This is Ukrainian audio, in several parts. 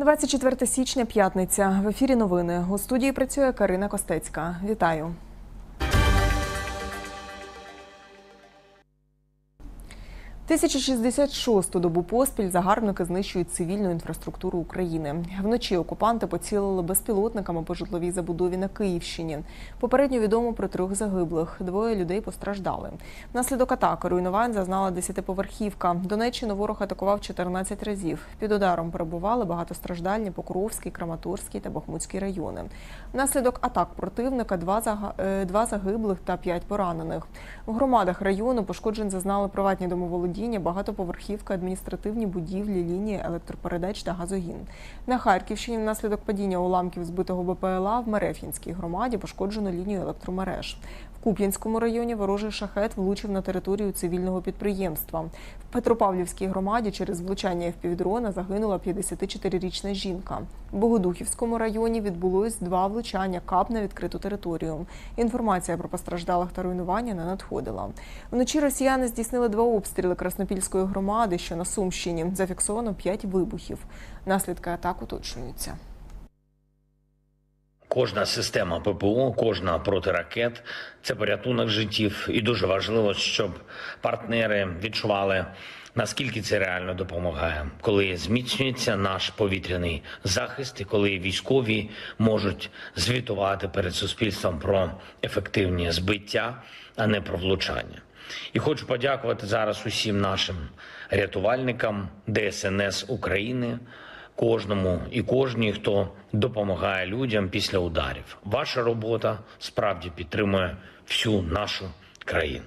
24 січня, п'ятниця. В ефірі новини. У студії працює Карина Костецька. Вітаю. Тисячу 66-ту добу поспіль загарбники знищують цивільну інфраструктуру України. Вночі окупанти поцілили безпілотниками по житловій забудові на Київщині. Попередньо відомо про трьох загиблих. Двоє людей постраждали. Внаслідок атаки руйнувань зазнала десятиповерхівка. Донеччину ворог атакував 14 разів. Під ударом перебували багатостраждальні Покровський, Краматорський та Бахмутський райони. Внаслідок атак противника два, е, загиблих та п'ять поранених. У громадах району пошкоджень зазнали приватні домоволодіння, багатоповерхівка, адміністративні будівлі, лінії електропередач та газогін. На Харківщині внаслідок падіння уламків збитого БПЛА в Мерефінській громаді пошкоджено лінію електромереж. В Куп'янському районі ворожий шахет влучив на територію цивільного підприємства. В Петропавлівській громаді через влучання ФПВ-дрона загинула 54-річна жінка. Богодухівському районі відбулось два влучання КАП на відкриту територію. Інформація про постраждалих та руйнування не надходила. Вночі росіяни здійснили два обстріли Краснопільської громади, що на Сумщині. Зафіксовано п'ять вибухів. Наслідки атак уточнюються. Кожна система ППО, кожна протиракет це порятунок життів, і дуже важливо, щоб партнери відчували наскільки це реально допомагає, коли зміцнюється наш повітряний захист, і коли військові можуть звітувати перед суспільством про ефективні збиття, а не про влучання. І хочу подякувати зараз усім нашим рятувальникам ДСНС України кожному і кожній, хто допомагає людям після ударів. Ваша робота справді підтримує всю нашу країну.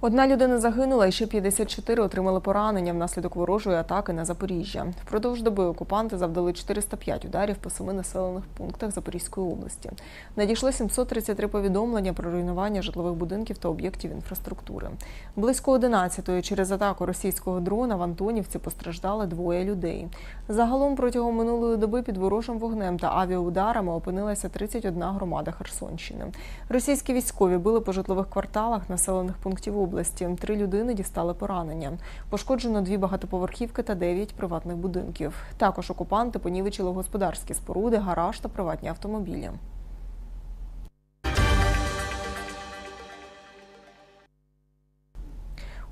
Одна людина загинула, і ще 54 отримали поранення внаслідок ворожої атаки на Запоріжжя. Впродовж доби окупанти завдали 405 ударів по семи населених пунктах Запорізької області. Надійшло 733 повідомлення про руйнування житлових будинків та об'єктів інфраструктури. Близько 11-ї через атаку російського дрона в Антонівці постраждали двоє людей. Загалом протягом минулої доби під ворожим вогнем та авіаударами опинилася 31 громада Херсонщини. Російські військові били по житлових кварталах населених пунктів області. Три людини дістали поранення. Пошкоджено дві багатоповерхівки та дев'ять приватних будинків. Також окупанти понівечили господарські споруди, гараж та приватні автомобілі.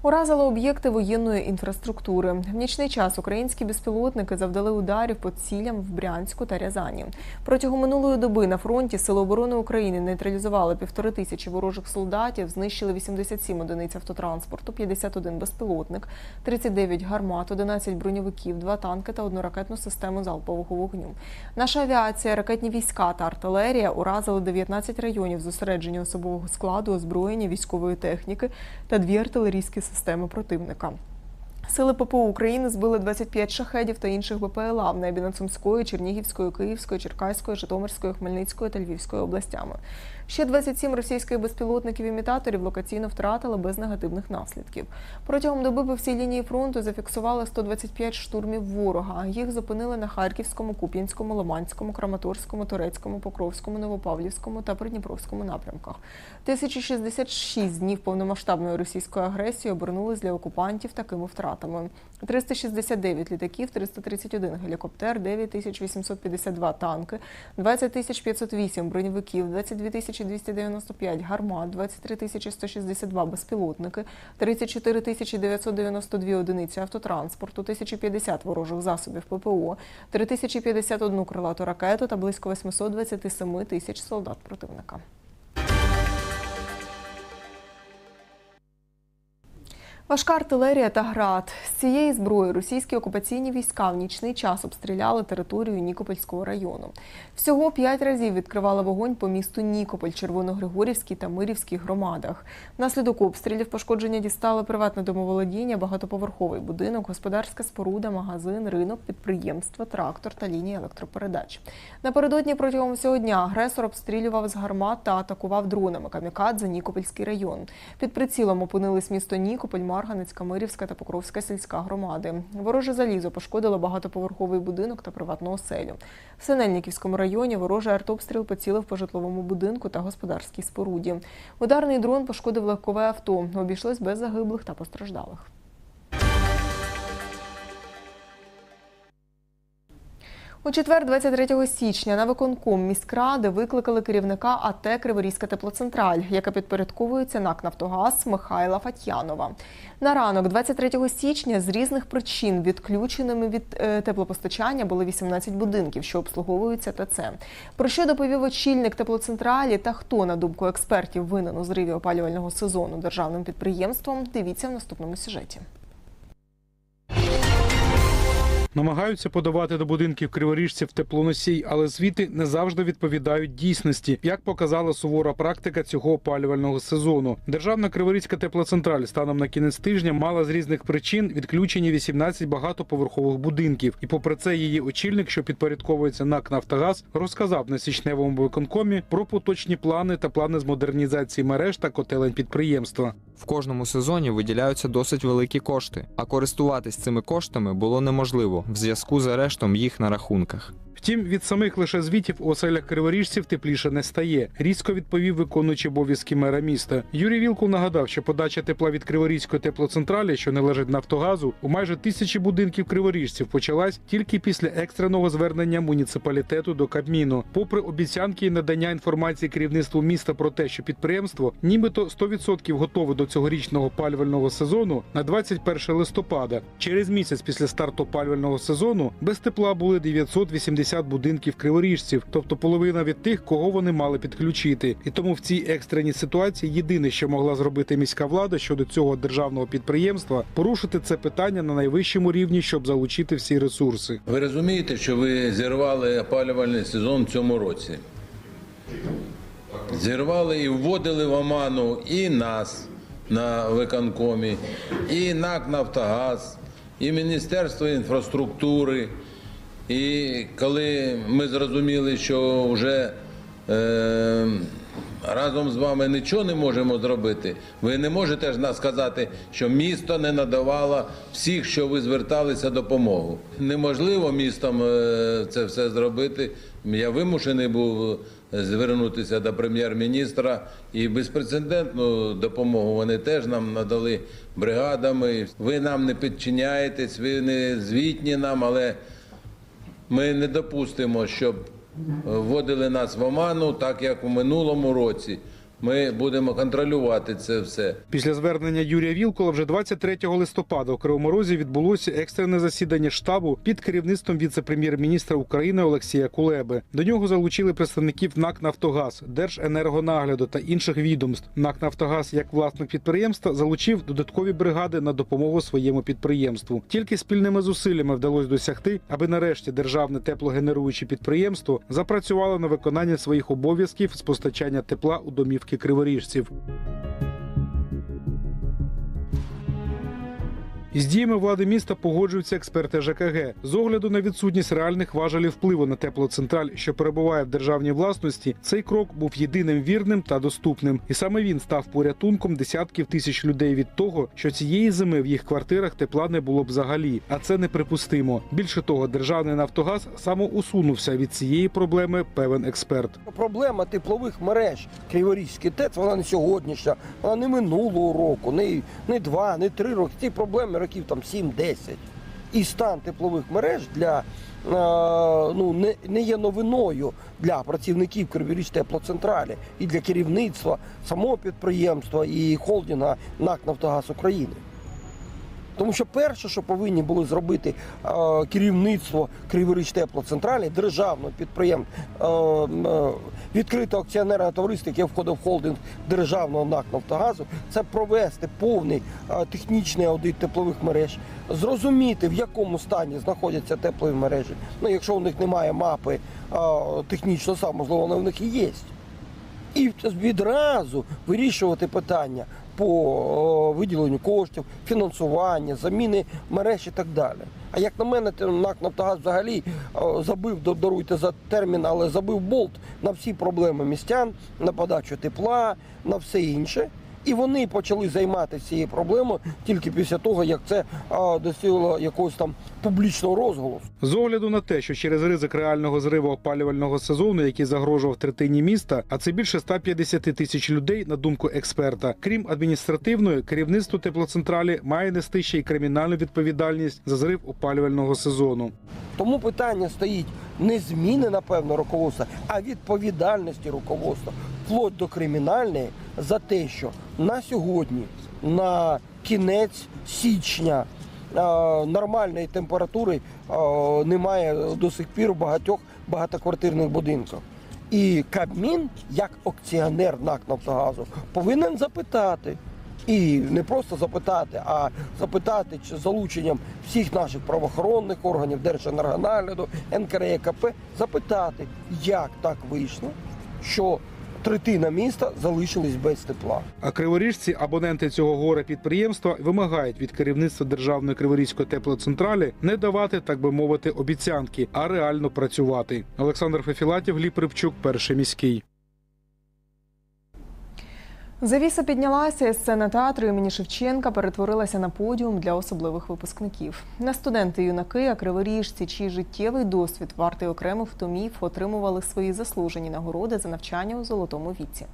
Уразили об'єкти воєнної інфраструктури. В нічний час українські безпілотники завдали ударів по цілям в Брянську та Рязані. Протягом минулої доби на фронті Сили оборони України нейтралізували півтори тисячі ворожих солдатів, знищили 87 одиниць автотранспорту, 51 безпілотник, 39 гармат, 11 броньовиків, 2 танки та одну ракетну систему залпового вогню. Наша авіація, ракетні війська та артилерія уразили 19 районів зосередження особового складу, озброєння, військової техніки та дві артилерійські системи противника. Сили ППУ України збили 25 шахедів та інших БПЛА в небі над Сумською, Чернігівською, Київською, Черкаською, Житомирською, Хмельницькою та Львівською областями. Ще 27 російських безпілотників-імітаторів локаційно втратили без негативних наслідків. Протягом доби по всій лінії фронту зафіксували 125 штурмів ворога. Їх зупинили на Харківському, Куп'янському, Лиманському, Краматорському, Турецькому, Покровському, Новопавлівському та Придніпровському напрямках. 1066 днів повномасштабної російської агресії обернулись для окупантів такими втратами. 369 літаків, 331 гелікоптер, 9852 танки, 20 508 броньовиків, 22 295 гармат, 23 162 безпілотники, 34 992 одиниці автотранспорту, 1050 ворожих засобів ППО, 3051 крилату ракету та близько 827 тисяч солдат противника. Важка артилерія та град. З цієї зброї російські окупаційні війська в нічний час обстріляли територію Нікопольського району. Всього п'ять разів відкривали вогонь по місту Нікополь, Червоногригорівській та Мирівській громадах. Внаслідок обстрілів пошкодження дістали приватне домоволодіння, багатоповерховий будинок, господарська споруда, магазин, ринок, підприємство, трактор та лінії електропередач. Напередодні протягом всього дня агресор обстрілював з гармат та атакував дронами камікадзе Нікопольський район. Під прицілом опинились місто Нікополь, Марганецька, Мирівська та Покровська сільська громади. Вороже залізо пошкодило багатоповерховий будинок та приватну оселю. В Синельниківському районі ворожий артобстріл поцілив по житловому будинку та господарській споруді. Ударний дрон пошкодив легкове авто. Обійшлось без загиблих та постраждалих. У четвер, 23 січня, на виконком міськради викликали керівника АТ Криворізька теплоцентраль, яка підпорядковується НАК «Нафтогаз» Михайла Фатьянова. На ранок, 23 січня, з різних причин відключеними від е, теплопостачання були 18 будинків, що обслуговуються ТЦ. Про що доповів очільник теплоцентралі та хто, на думку експертів, винен у зриві опалювального сезону державним підприємством, дивіться в наступному сюжеті. Намагаються подавати до будинків криворіжців теплоносій, але звіти не завжди відповідають дійсності, як показала сувора практика цього опалювального сезону. Державна криворізька теплоцентраль станом на кінець тижня мала з різних причин відключені 18 багатоповерхових будинків. І попри це, її очільник, що підпорядковується НАК «Нафтогаз», розказав на січневому виконкомі про поточні плани та плани з модернізації мереж та котелень підприємства. В кожному сезоні виділяються досить великі кошти, а користуватись цими коштами було неможливо в зв'язку з арештом їх на рахунках. Втім, від самих лише звітів у оселях криворіжців тепліше не стає. Різко відповів виконуючий обов'язки мера міста. Юрій Вілкул нагадав, що подача тепла від Криворізької теплоцентралі, що належить Нафтогазу, у майже тисячі будинків криворіжців почалась тільки після екстреного звернення муніципалітету до Кабміну. Попри обіцянки і надання інформації керівництву міста про те, що підприємство нібито 100% готове до цьогорічного опалювального сезону на 21 листопада. Через місяць після старту опалювального сезону без тепла були 980 будинків криворіжців, тобто половина від тих, кого вони мали підключити. І тому в цій екстреній ситуації єдине, що могла зробити міська влада щодо цього державного підприємства, порушити це питання на найвищому рівні, щоб залучити всі ресурси. Ви розумієте, що ви зірвали опалювальний сезон в цьому році? Зірвали і вводили в оману і нас на виконкомі, і НАК Нафтогаз, і Міністерство інфраструктури. І коли ми зрозуміли, що вже е, разом з вами нічого не можемо зробити, ви не можете ж нас сказати, що місто не надавало всіх, що ви зверталися допомогу. Неможливо містом е, це все зробити. Я вимушений був звернутися до прем'єр-міністра і безпрецедентну допомогу вони теж нам надали бригадами. Ви нам не підчиняєтесь, ви не звітні нам, але ми не допустимо, щоб вводили нас в оману, так як у минулому році. Ми будемо контролювати це все. Після звернення Юрія Вілкола вже 23 листопада у Кривому Розі відбулося екстрене засідання штабу під керівництвом віце-прем'єр-міністра України Олексія Кулеби. До нього залучили представників НАК «Нафтогаз», Держенергонагляду та інших відомств. НАК «Нафтогаз» як власник підприємства залучив додаткові бригади на допомогу своєму підприємству. Тільки спільними зусиллями вдалося досягти, аби нарешті державне теплогенеруюче підприємство запрацювало на виконання своїх обов'язків з постачання тепла у домівки криворіжців. Із діями влади міста погоджуються експерти ЖКГ. З огляду на відсутність реальних важелів впливу на теплоцентраль, що перебуває в державній власності, цей крок був єдиним вірним та доступним. І саме він став порятунком десятків тисяч людей від того, що цієї зими в їх квартирах тепла не було б взагалі. А це неприпустимо. Більше того, державний Нафтогаз самоусунувся від цієї проблеми. Певен експерт. Проблема теплових мереж Криворізький ТЕЦ, вона не сьогоднішня, вона не минулого року, не, не два, не три роки. Ці проблеми років там 7-10. І стан теплових мереж для, е, ну, не, не є новиною для працівників Кривіріч теплоцентралі і для керівництва самого підприємства і холдинга НАК Нафтогаз України. Тому що перше, що повинні були зробити е, керівництво Криворіж теплоцентралі, державного підприємства, е, е, відкритого акціонерного товариства, яке входив в холдинг державного НАК Нафтогазу, це провести повний е, технічний аудит теплових мереж, зрозуміти, в якому стані знаходяться теплові мережі. Ну, якщо у них немає мапи е, технічно сам, можливо, вона в них і є і відразу вирішувати питання по виділенню коштів, фінансування, заміни мереж і так далі. А як на мене, НАК Нафтогаз взагалі забив, даруйте за термін, але забив болт на всі проблеми містян, на подачу тепла, на все інше. І вони почали займатися цією проблемою тільки після того, як це досягло якогось там публічного розголосу. З огляду на те, що через ризик реального зриву опалювального сезону, який загрожував третині міста, а це більше 150 тисяч людей, на думку експерта, крім адміністративної, керівництво теплоцентралі має нести ще й кримінальну відповідальність за зрив опалювального сезону. Тому питання стоїть не зміни, напевно, руководства, а відповідальності руководства, вплоть до кримінальної, за те, що на сьогодні, на кінець січня, е, нормальної температури е, немає до сих пір у багатьох багатоквартирних будинках. І Кабмін, як акціонер НАК Нафтогазу, повинен запитати. І не просто запитати, а запитати чи залученням всіх наших правоохоронних органів, Держенергонагляду, НКРЕКП, запитати, як так вийшло, що третина міста залишились без тепла. А криворіжці, абоненти цього горе підприємства, вимагають від керівництва державної криворізької теплоцентралі не давати, так би мовити, обіцянки, а реально працювати. Олександр Фефілатів, Лі Припчук, перший міський. Завіса піднялася, і сцена театру імені Шевченка перетворилася на подіум для особливих випускників. Не студенти юнаки, а криворіжці, чий життєвий досвід вартий окремих томів, отримували свої заслужені нагороди за навчання у золотому віці.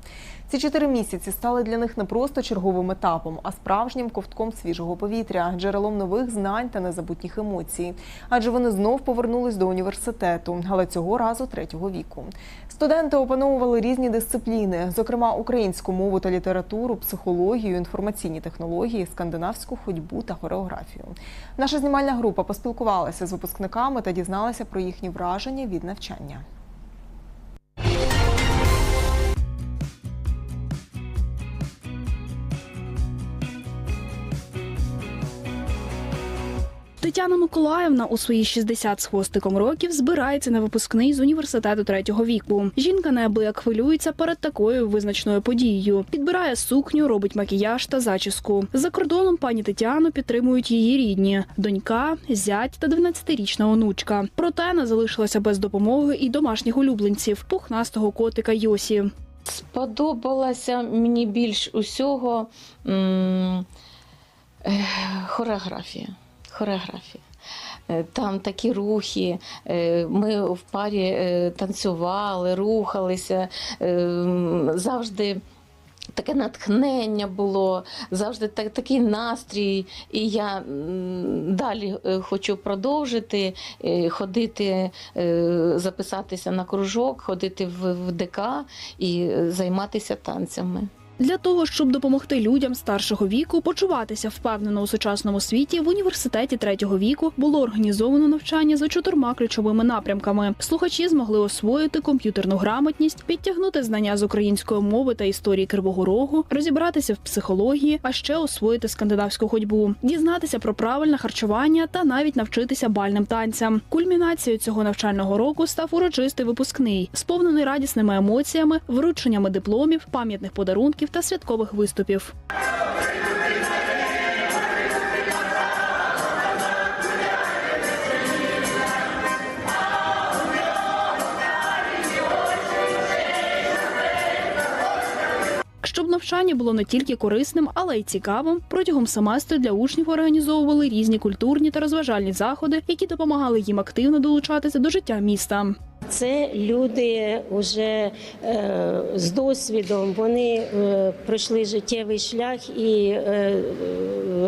Ці чотири місяці стали для них не просто черговим етапом, а справжнім ковтком свіжого повітря, джерелом нових знань та незабутніх емоцій. Адже вони знов повернулись до університету, але цього разу третього віку. Студенти опановували різні дисципліни, зокрема українську мову та літературу, психологію, інформаційні технології, скандинавську ходьбу та хореографію. Наша знімальна група поспілкувалася з випускниками та дізналася про їхні враження від навчання. Тетяна Миколаївна у свої 60 з хвостиком років збирається на випускний з університету третього віку. Жінка неабияк хвилюється перед такою визначною подією. Підбирає сукню, робить макіяж та зачіску. За кордоном пані Тетяну підтримують її рідні: донька, зять та 12-річна онучка. Проте не залишилася без допомоги і домашніх улюбленців пухнастого котика Йосі. Сподобалася мені більш усього хореографія. Хореографія. Е, Там такі рухи, е, ми в парі е, танцювали, рухалися, завжди таке натхнення було, завжди так, такий настрій. І я далі хочу продовжити ходити, записатися на кружок, ходити в, ДК і займатися танцями. Для того щоб допомогти людям старшого віку почуватися впевнено у сучасному світі, в університеті третього віку було організовано навчання за чотирма ключовими напрямками. Слухачі змогли освоїти комп'ютерну грамотність, підтягнути знання з української мови та історії Кривого Рогу, розібратися в психології, а ще освоїти скандинавську ходьбу, дізнатися про правильне харчування та навіть навчитися бальним танцям. Кульмінацією цього навчального року став урочистий випускний, сповнений радісними емоціями, врученнями дипломів, пам'ятних подарунків та святкових виступів. Щоб навчання було не тільки корисним, але й цікавим, протягом семестру для учнів організовували різні культурні та розважальні заходи, які допомагали їм активно долучатися до життя міста. Це люди вже е, з досвідом, вони е, пройшли життєвий шлях і е,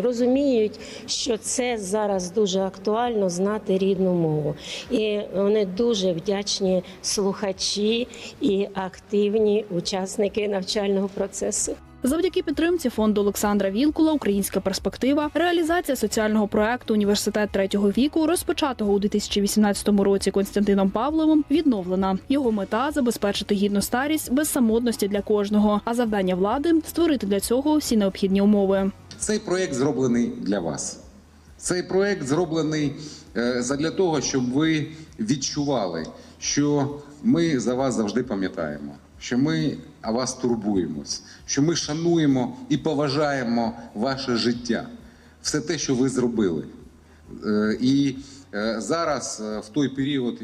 розуміють, що це зараз дуже актуально знати рідну мову. І вони дуже вдячні слухачі і активні учасники навчального процесу. Завдяки підтримці фонду Олександра Вілкула Українська перспектива, реалізація соціального проекту Університет третього віку, розпочатого у 2018 році Константином Павловим, відновлена. Його мета забезпечити гідну старість без самотності для кожного. А завдання влади створити для цього всі необхідні умови. Цей проект зроблений для вас. Цей проект зроблений е, задля того, щоб ви відчували, що ми за вас завжди пам'ятаємо, що ми о вас турбуємось, що ми шануємо і поважаємо ваше життя, все те, що ви зробили. Е, І е, зараз, е, в той період,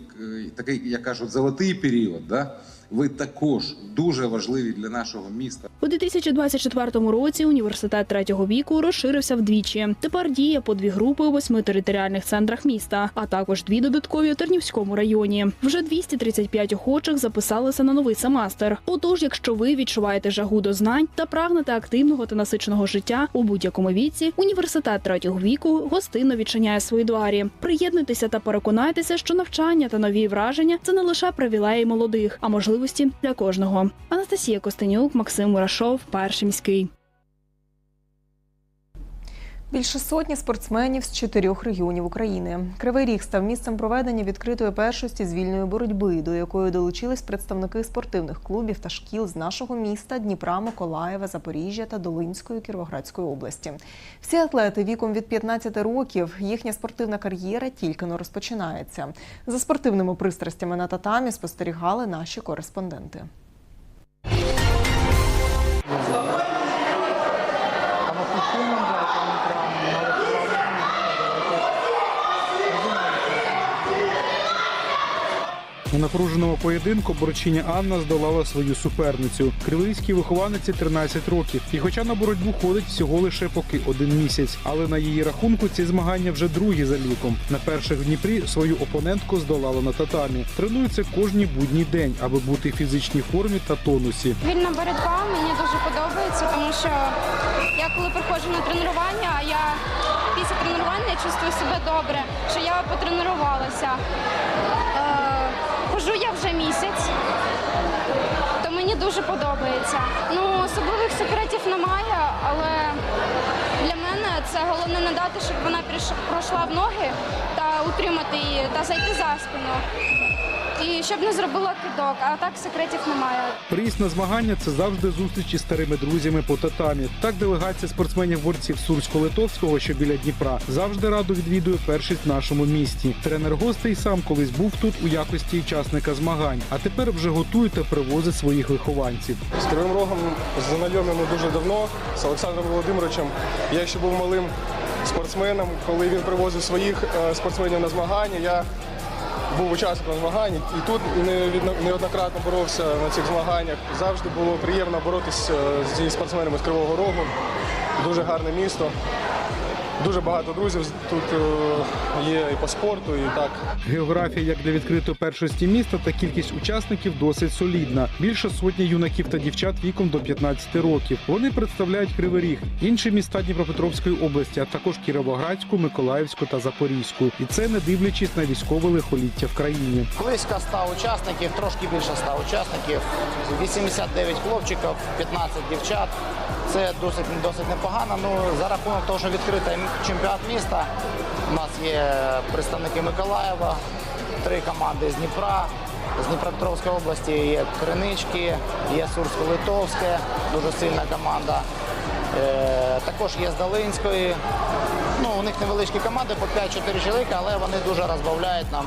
такий, як кажуть, золотий період, да, Ви також дуже важливі для нашого міста. У 2024 році університет третього віку розширився вдвічі. Тепер діє по дві групи у восьми територіальних центрах міста, а також дві додаткові у Тернівському районі. Вже 235 охочих записалися на новий семестр. Отож, якщо ви відчуваєте жагу до знань та прагнете активного та насиченого життя у будь-якому віці, університет третього віку гостинно відчиняє свої двері. Приєднуйтеся та переконайтеся, що навчання та нові враження це не лише привілеї молодих, а можливості для кожного. Анастасія Костенюк, Максим Мурашов, перший міський. Більше сотні спортсменів з чотирьох регіонів України. Кривий Ріг став місцем проведення відкритої першості з вільної боротьби, до якої долучились представники спортивних клубів та шкіл з нашого міста Дніпра, Миколаєва, Запоріжжя та Долинської Кіровоградської області. Всі атлети віком від 15 років. Їхня спортивна кар'єра тільки но розпочинається. За спортивними пристрастями на татамі спостерігали наші кореспонденти. У напруженому поєдинку борчиня Анна здолала свою суперницю. Криворізькій вихованиці 13 років. І хоча на боротьбу ходить всього лише поки один місяць, але на її рахунку ці змагання вже другі за ліком. На перших в Дніпрі свою опонентку здолала на татамі. Тренується кожні будній день, аби бути в фізичній формі та тонусі. Вільна боротьба мені дуже подобається, тому що я коли приходжу на тренування, я після тренування чувствую себе добре, що я потренувалася. Хожу я вже місяць, то мені дуже подобається. Ну, особливих секретів немає, але для мене це головне надати, щоб вона пройшла в ноги та утримати її та зайти за спину. І щоб не зробила кидок, а так секретів немає. Приїзд на змагання це завжди зустрічі з старими друзями по татамі. Так делегація спортсменів-борців Сурсько-Литовського, що біля Дніпра, завжди радо відвідує першість в нашому місті. Тренер гостей сам колись був тут у якості учасника змагань, а тепер вже готує та привозить своїх вихованців. З Кривим Рогом знайомі дуже давно з Олександром Володимировичем. Я ще був малим спортсменом, коли він привозив своїх е, спортсменів на змагання. Я був учасником змагань і тут неоднократно боровся на цих змаганнях. Завжди було приємно боротися зі спортсменами з Кривого Рогу. Дуже гарне місто. Дуже багато друзів тут е, є і по спорту, і так. Географія як для відкритої першості міста та кількість учасників досить солідна. Більше сотні юнаків та дівчат віком до 15 років. Вони представляють Кривий Ріг, інші міста Дніпропетровської області, а також Кіровоградську, Миколаївську та Запорізьку. І це не дивлячись на військове лихоліття в країні. Близько 100 учасників, трошки більше 100 учасників, 89 хлопчиків, 15 дівчат. Це досить досить непогано. Ну за рахунок того, що відкритий чемпіонат міста. У нас є представники Миколаєва, три команди з Дніпра. З Дніпропетровської області є Кринички, є Сурсько-Литовське, дуже сильна команда. Е, також є з Долинської. Ну, у них невеличкі команди по 5-4 чоловіка, але вони дуже розбавляють нам,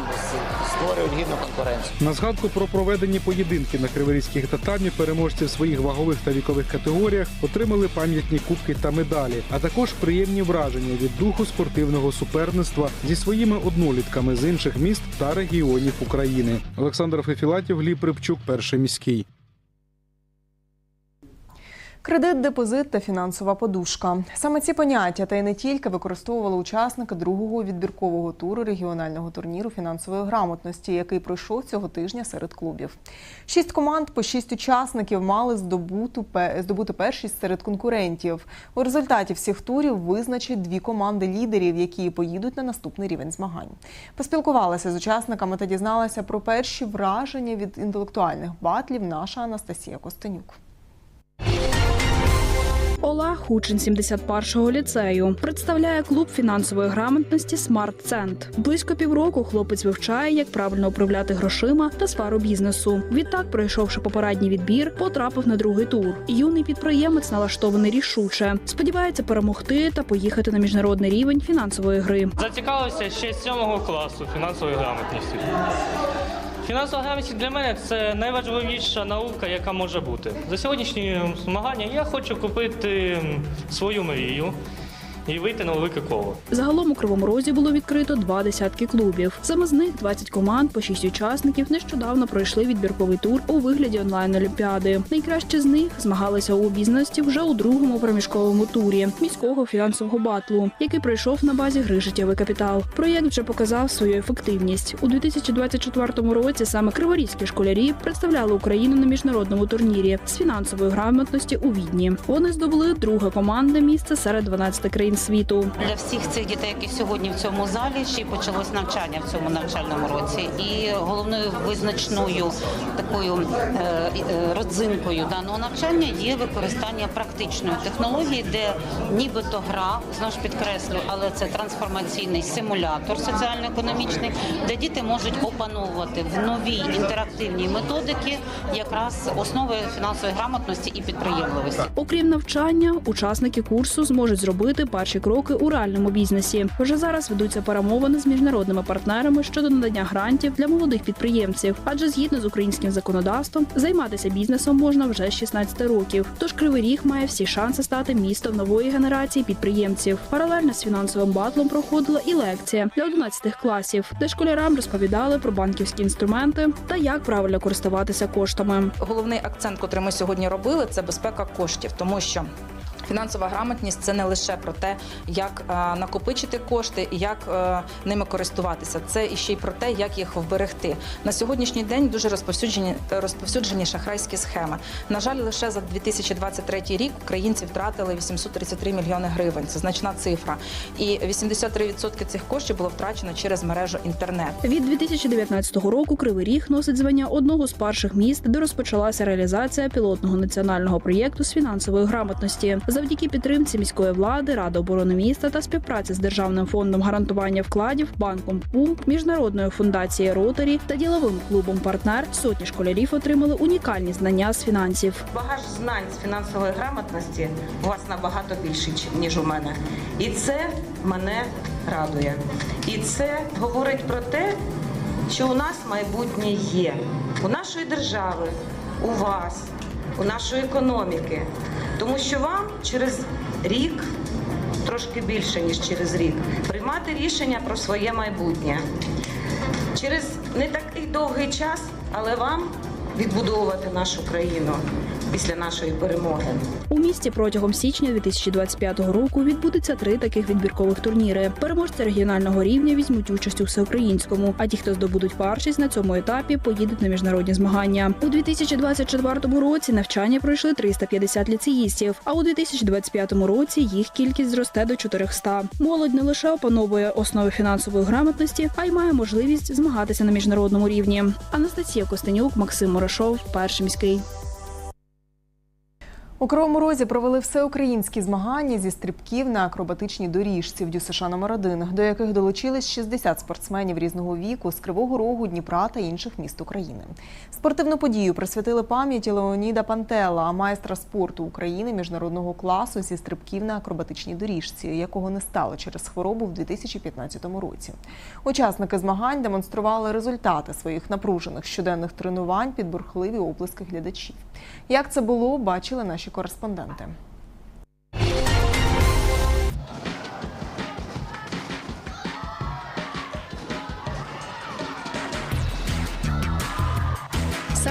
створюють гідну конкуренцію. На згадку про проведені поєдинки на криворізьких татамі переможці в своїх вагових та вікових категоріях отримали пам'ятні кубки та медалі, а також приємні враження від духу спортивного суперництва зі своїми однолітками з інших міст та регіонів України. Олександр Фефілатів, Гліб Рибчук, перший міський. Кредит, депозит та фінансова подушка. Саме ці поняття та й не тільки використовували учасники другого відбіркового туру регіонального турніру фінансової грамотності, який пройшов цього тижня серед клубів. Шість команд по шість учасників мали здобути першість серед конкурентів. У результаті всіх турів визначать дві команди лідерів, які поїдуть на наступний рівень змагань. Поспілкувалася з учасниками та дізналася про перші враження від інтелектуальних батлів наша Анастасія Костенюк. Олег учень 71-го ліцею. Представляє клуб фінансової грамотності Смарт Цент. Близько півроку хлопець вивчає, як правильно управляти грошима та сферу бізнесу. Відтак, пройшовши попередній відбір, потрапив на другий тур. Юний підприємець налаштований рішуче. Сподівається перемогти та поїхати на міжнародний рівень фінансової гри. Зацікавився ще з сьомого класу фінансової грамотності. Фінансова грамотність для мене це найважливіша наука, яка може бути. За сьогоднішні змагання я хочу купити свою мрію. І вийти на велике коло. Загалом у Кривому Розі було відкрито два десятки клубів. Саме з них 20 команд по 6 учасників нещодавно пройшли відбірковий тур у вигляді онлайн-олімпіади. Найкраще з них змагалися у обізнаності вже у другому проміжковому турі міського фінансового батлу, який пройшов на базі гри життєвий капітал. Проєкт вже показав свою ефективність у 2024 році. Саме криворізькі школярі представляли Україну на міжнародному турнірі з фінансової грамотності у Відні. Вони здобули друге командне місце серед 12 країн світу. Для всіх цих дітей, які сьогодні в цьому залі, ще й почалось навчання в цьому навчальному році. І головною визначною такою е, е, родзинкою даного навчання є використання практичної технології, де нібито гра, знову ж підкреслю, але це трансформаційний симулятор соціально-економічний, де діти можуть опановувати в новій інтерактивній методики якраз основи фінансової грамотності і підприємливості. Окрім навчання, учасники курсу зможуть зробити перші кроки у реальному бізнесі. Вже зараз ведуться перемовини з міжнародними партнерами щодо надання грантів для молодих підприємців, адже згідно з українським законодавством займатися бізнесом можна вже з 16 років. Тож Кривий Ріг має всі шанси стати містом нової генерації підприємців. Паралельно з фінансовим батлом проходила і лекція для 11 класів, де школярам розповідали про банківські інструменти та як правильно користуватися коштами. Головний акцент, котрий ми сьогодні робили, це безпека коштів, тому що. Фінансова грамотність це не лише про те, як е, накопичити кошти і як е, ними користуватися. Це і ще й про те, як їх вберегти. На сьогоднішній день дуже розповсюджені розповсюджені шахрайські схеми. На жаль, лише за 2023 рік українці втратили 833 мільйони гривень. Це значна цифра. І 83% цих коштів було втрачено через мережу інтернет. Від 2019 року Кривий Ріг носить звання одного з перших міст, де розпочалася реалізація пілотного національного проєкту з фінансової грамотності. Завдяки підтримці міської влади, ради оборони міста та співпраці з державним фондом гарантування вкладів, банком ПУМ, міжнародною фундацією Ротарі та діловим клубом партнер сотні школярів отримали унікальні знання з фінансів. Багаж знань з фінансової грамотності у вас набагато більший, ніж у мене. І це мене радує. І це говорить про те, що у нас майбутнє є. У нашої держави, у вас, у нашої економіки. Тому що вам через рік, трошки більше, ніж через рік, приймати рішення про своє майбутнє. Через не такий довгий час, але вам відбудовувати нашу країну після нашої перемоги. У місті протягом січня 2025 року відбудеться три таких відбіркових турніри. Переможці регіонального рівня візьмуть участь у всеукраїнському. А ті, хто здобудуть першість на цьому етапі, поїдуть на міжнародні змагання. У 2024 році навчання пройшли 350 ліцеїстів. А у 2025 році їх кількість зросте до 400. Молодь не лише опановує основи фінансової грамотності, а й має можливість змагатися на міжнародному рівні. Анастасія Костенюк, Максим Морошов, перший міський. У Кривому Розі провели всеукраїнські змагання зі стрибків на акробатичній доріжці в ДЮСШ номер 1 до яких долучились 60 спортсменів різного віку з Кривого Рогу, Дніпра та інших міст України. Спортивну подію присвятили пам'яті Леоніда Пантела, майстра спорту України міжнародного класу зі стрибків на акробатичній доріжці, якого не стало через хворобу в 2015 році. Учасники змагань демонстрували результати своїх напружених щоденних тренувань під бурхливі оплески глядачів. Як це було, бачили наші кореспонденти.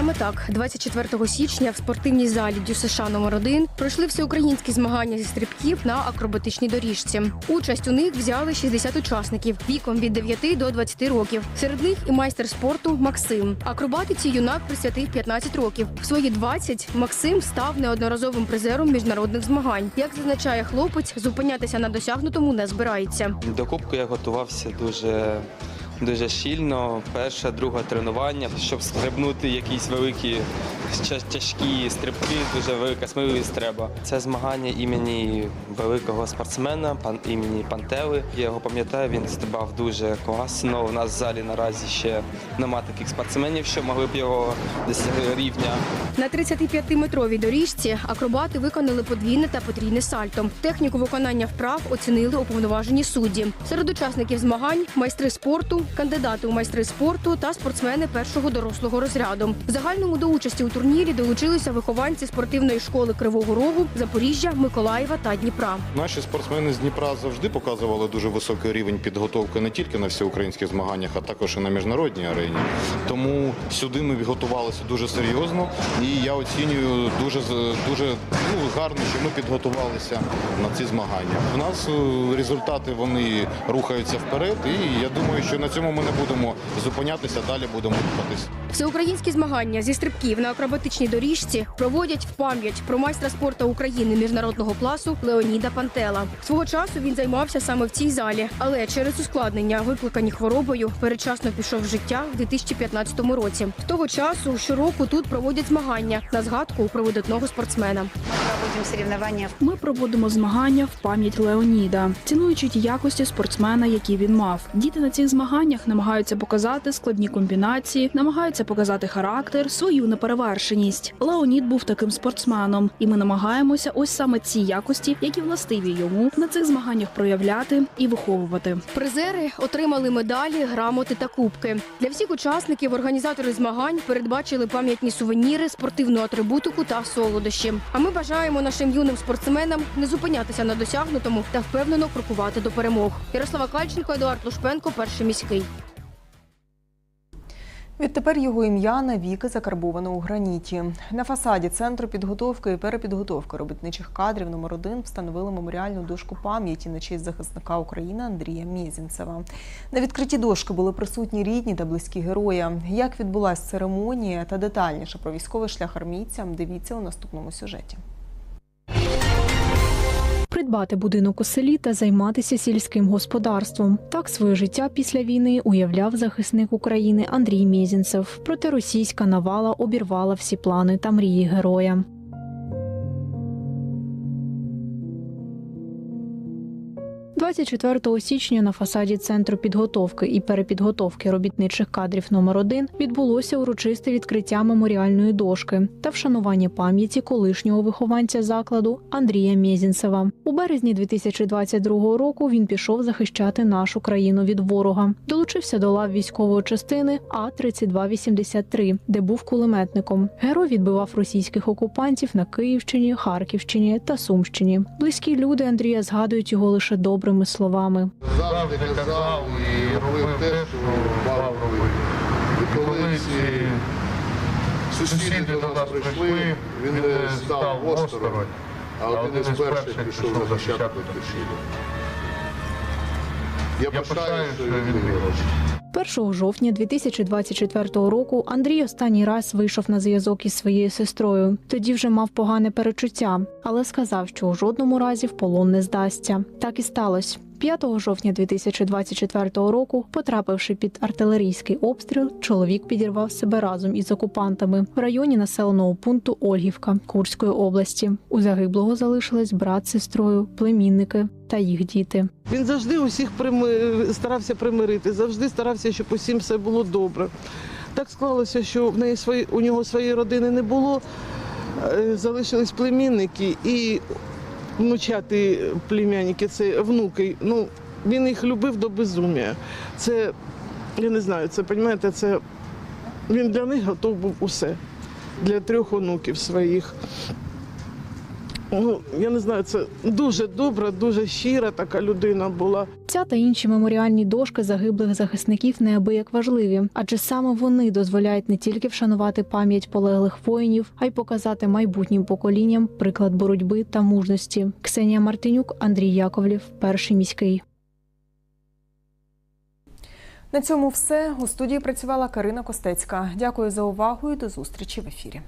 Саме так, 24 січня в спортивній залі ДЮСШ номер 1 пройшли всеукраїнські змагання зі стрибків на акробатичній доріжці. Участь у них взяли 60 учасників віком від 9 до 20 років. Серед них і майстер спорту Максим. Акробатиці юнак присвятив 15 років. В свої 20 Максим став неодноразовим призером міжнародних змагань. Як зазначає хлопець, зупинятися на досягнутому не збирається. До кубку я готувався дуже. Дуже щільно, перше, друге тренування, щоб стрибнути якісь великі тяжкі стрибки, дуже велика сміливість треба. Це змагання імені великого спортсмена, пан імені Пантели. Я його пам'ятаю, він стрибав дуже класно. У нас в залі наразі ще нема таких спортсменів, що могли б його досягти рівня. На 35-метровій доріжці акробати виконали подвійне та потрійне сальто. Техніку виконання вправ оцінили уповноважені судді. Серед учасників змагань майстри спорту, кандидати у майстри спорту та спортсмени першого дорослого розряду. Загальному до участі у турнірі долучилися вихованці спортивної школи Кривого Рогу, Запоріжжя, Миколаєва та Дніпра. Наші спортсмени з Дніпра завжди показували дуже високий рівень підготовки не тільки на всеукраїнських змаганнях, а також і на міжнародній арені. Тому сюди ми готувалися дуже серйозно, і я оцінюю дуже дуже ну, гарно, що ми підготувалися на ці змагання. У нас е, результати вони рухаються вперед, і я думаю, що на цьому ми не будемо зупинятися, далі будемо рухатись. Всеукраїнські змагання зі стрибків на акробатичній доріжці проводять в пам'ять про майстра спорту України міжнародного класу Леоніда Пантела. Свого часу він займався саме в цій залі, але через ускладнення, викликані хворобою, передчасно пішов з життя в 2015 році. З того часу щороку тут проводять змагання на згадку про видатного спортсмена. Ми проводимо змагання в пам'ять Леоніда, цінуючи ті якості спортсмена, які він мав. Діти на цих змаганнях намагаються показати складні комбінації, намагаються показати характер, свою неперевершеність. Леонід був таким спортсменом, і ми намагаємося ось саме ці якості, які властиві йому на цих змаганнях проявляти і виховувати. Призери отримали медалі, грамоти та кубки. Для всіх учасників організатори змагань передбачили пам'ятні сувеніри, спортивну атрибутику та солодощі. А ми бажаємо нашим юним спортсменам не зупинятися на досягнутому та впевнено крокувати до перемог. Ярослава Кальченко, Едуард Лушпенко, перший міський. Відтепер його ім'я навіки закарбовано у граніті. На фасаді центру підготовки і перепідготовки робітничих кадрів номер 1 встановили меморіальну дошку пам'яті на честь захисника України Андрія Мєзінцева. На відкритті дошки були присутні рідні та близькі героя. Як відбулася церемонія та детальніше про військовий шлях армійця, дивіться у наступному сюжеті. Придбати будинок у селі та займатися сільським господарством. Так своє життя після війни уявляв захисник України Андрій Мєзінцев. Проте російська навала обірвала всі плани та мрії героя. «24 січня на фасаді центру підготовки і перепідготовки робітничих кадрів номер 1 відбулося урочисте відкриття меморіальної дошки та вшанування пам'яті колишнього вихованця закладу Андрія Мєзінцева. У березні 2022 року він пішов захищати нашу країну від ворога. Долучився до лав військової частини А 3283 де був кулеметником. Герой відбивав російських окупантів на Київщині, Харківщині та Сумщині. Близькі люди Андрія згадують його лише добрими словами. завжди казав і робив те, що мав робити. І коли ці сусіди до нас прийшли, він не став осторонь, а один із перших пішов на захищати батьківщину. Я пишаю, що він виграв. 1 жовтня 2024 року Андрій останній раз вийшов на зв'язок із своєю сестрою. Тоді вже мав погане перечуття, але сказав, що у жодному разі в полон не здасться. Так і сталося. 5 жовтня 2024 року, потрапивши під артилерійський обстріл, чоловік підірвав себе разом із окупантами в районі населеного пункту Ольгівка Курської області. У загиблого залишились брат з сестрою, племінники та їх діти. Він завжди усіх старався примирити, завжди старався, щоб усім все було добре. Так склалося, що в неї свої... у нього своєї родини не було, е, залишились племінники і внучати племянники, це внуки. Ну, він їх любив до безумія. Це, я не знаю, це, розумієте, це він для них готов був усе. Для трьох онуків своїх. Ну, я не знаю, це дуже добра, дуже щира така людина була. Ця та інші меморіальні дошки загиблих захисників неабияк важливі, адже саме вони дозволяють не тільки вшанувати пам'ять полеглих воїнів, а й показати майбутнім поколінням приклад боротьби та мужності. Ксенія Мартинюк, Андрій Яковлів, перший міський. На цьому все у студії працювала Карина Костецька. Дякую за увагу і до зустрічі в ефірі.